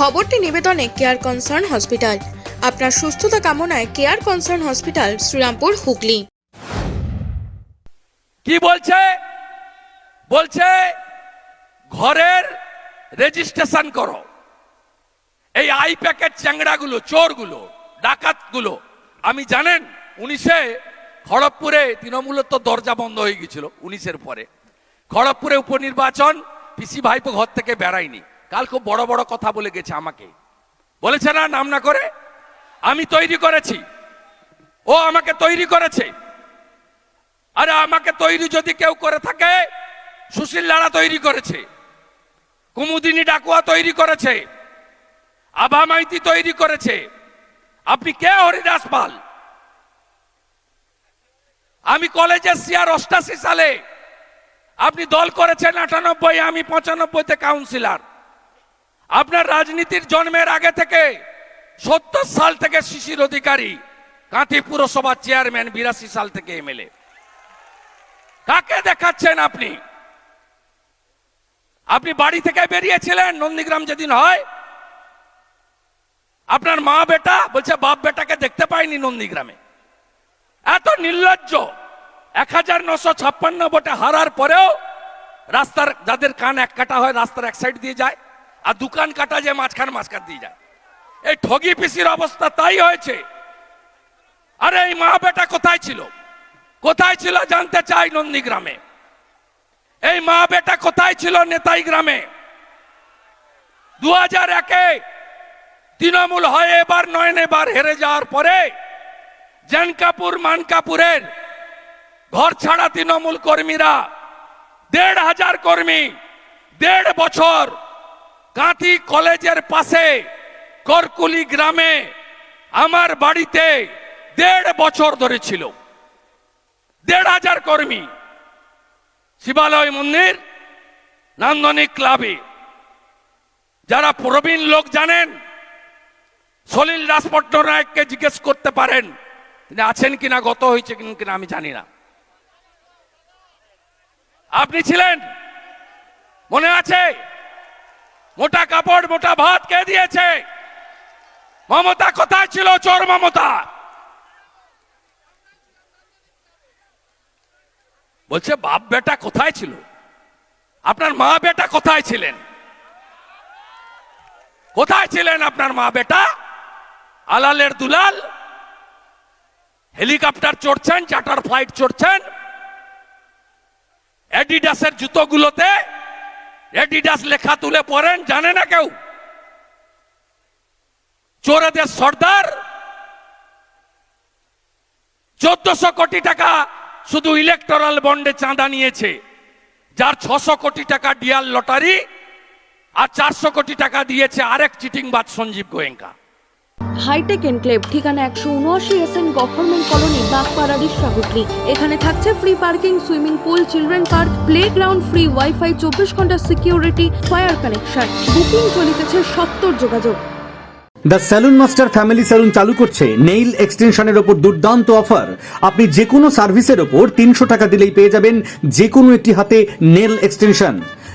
খবরটি নিবেদনে care concern hospital আপনার সুস্থতা কামনায় care concern hospital Srirampur, Hooghly. কি বলছে? বলছে, ঘরের রেজিস্ট্রেশন করো। এই আই প্যাকেট চ্যাংড়াগুলো, চোরগুলো, ডাকাতগুলো, আমি জানেন, উনিশে খড়গপুরে তৃণমূলের তো দরজা বন্ধ হয়ে গেছিল, উনিশের পরে। খড়গপুরে উপনির্বাচন, পিসি ভাইপো ঘর থেকে বেড়ায়নি। কাল খুব বড় বড় কথা বলে গেছে আমাকে। বলেছে না, নাম না করে? আমি তৈরি করেছি। ও আমাকে তৈরি করেছে। আরে আমাকে তৈরি যদি কেউ করে থাকে, সুশীল লাড়া তৈরি করেছে। কুমুদিনী ডাকুয়া তৈরি করেছে। আভা মাইতি তৈরি করেছে। আপনি কে হরিদাস পাল? আমি কলেজে সিয়ার অষ্টাশি সালে আপনি দল করেছেন আটানব্বই, আমি পঁচানব্বইতে কাউন্সিলর আপনার রাজনীতির জন্মের আগে থেকে সত্তর সাল থেকে শিশির অধিকারী কাঁথি পুরসভার চেয়ারম্যান বিরাশি সাল থেকে এমএলএ। কাকে দেখাচ্ছেন আপনি? আপনি বাড়ি থেকে বেরিয়েছিলেন, নন্দীগ্রাম যেদিন হয়? আপনার মা বেটা বলছে, বাপ বেটাকে দেখতে পাইনি নন্দীগ্রামে। এত নির্লজ্জ, এক হাজার নশো ছাপ্পান্ন ভোটে হারার পরেও রাস্তার, যাদের কান এক কাটা হয়, রাস্তার এক সাইড দিয়ে যায়। আর দোকান কাটা যে মাঝখান মাঝখান দিয়ে যায়। এই ঠগি পিসির অবস্থা তাই হয়েছে। আরে এই মা বেটা কোথায় ছিল? কোথায় ছিল জানতে চাই নন্দীগ্রামে। এই মা বেটা কোথায় ছিল নেতাই গ্রামে? দু হাজার একে তৃণমূল হয় এবার নয়ন, এবার হেরে যাওয়ার পরে জানকাপুর, মানকাপুরের ঘর ছাড়া তৃণমূল কর্মীরা দেড় হাজার কর্মী, দেড় বছর কাঁথি কলেজের পাশে করকুলি গ্রামে আমার বাড়িতে দেড় বছর ধরে ছিল। দেড় হাজার কর্মী। শিবালয় মন্দির, নান্দনিক ক্লাবে। যারা প্রবীণ লোক জানেন, সলিল দাস পট্টনায়ককে জিজ্ঞেস করতে পারেন, তিনি আছেন কিনা, গত হয়েছে কিনা আমি জানি না। আপনি ছিলেন? মনে আছে? মোটা কাপড়, মোটা ভাত কে দিয়েছে? মমতা কোথায় ছিল? চোর মমতা। বলছে, বাপ বেটা কোথায় ছিল? আপনার মা বেটা কোথায় ছিলেন? কোথায় ছিলেন আপনার মা বেটা? আলালের দুলাল? হেলিকপ্টার চড়ছেন চার্টার ফ্লাইট চড়ছেন। অ্যাডিডাসের জুতোগুলোতে অ্যাডিডাস লেখা তুলে পড়েন, জানে না কেউ? চোরেদের সর্দার? চোদ্দশো কোটি টাকা শুধু ইলেকটোরাল বন্ডে চাঁদা নিয়েছে, যার ছশো কোটি টাকা ডিয়াল লটারি আর চারশো কোটি টাকা দিয়েছে আরেক চিটিংবাদ সঞ্জীব গোয়েঙ্কা। হাইটেক এনক্লেভ ঠিকানা একশো উনআশি S N government colony Bagpara Hooghly এখানে থাকছে free parking swimming pool children park playground free wifi চব্বিশ ঘণ্টা সিকিউরিটি ফায়ার কানেকশন বুকিং চলিতেছে সত্তর যোগাযোগ। The saloon master family saloon চালু করছে নেইল এক্সটেনশনের ওপর দুর্দান্ত অফার আপনি যে কোনো সার্ভিসের ওপর তিনশো টাকা দিলেই পেয়ে যাবেন যে কোনো একটি হাতে নেল এক্সটেনশন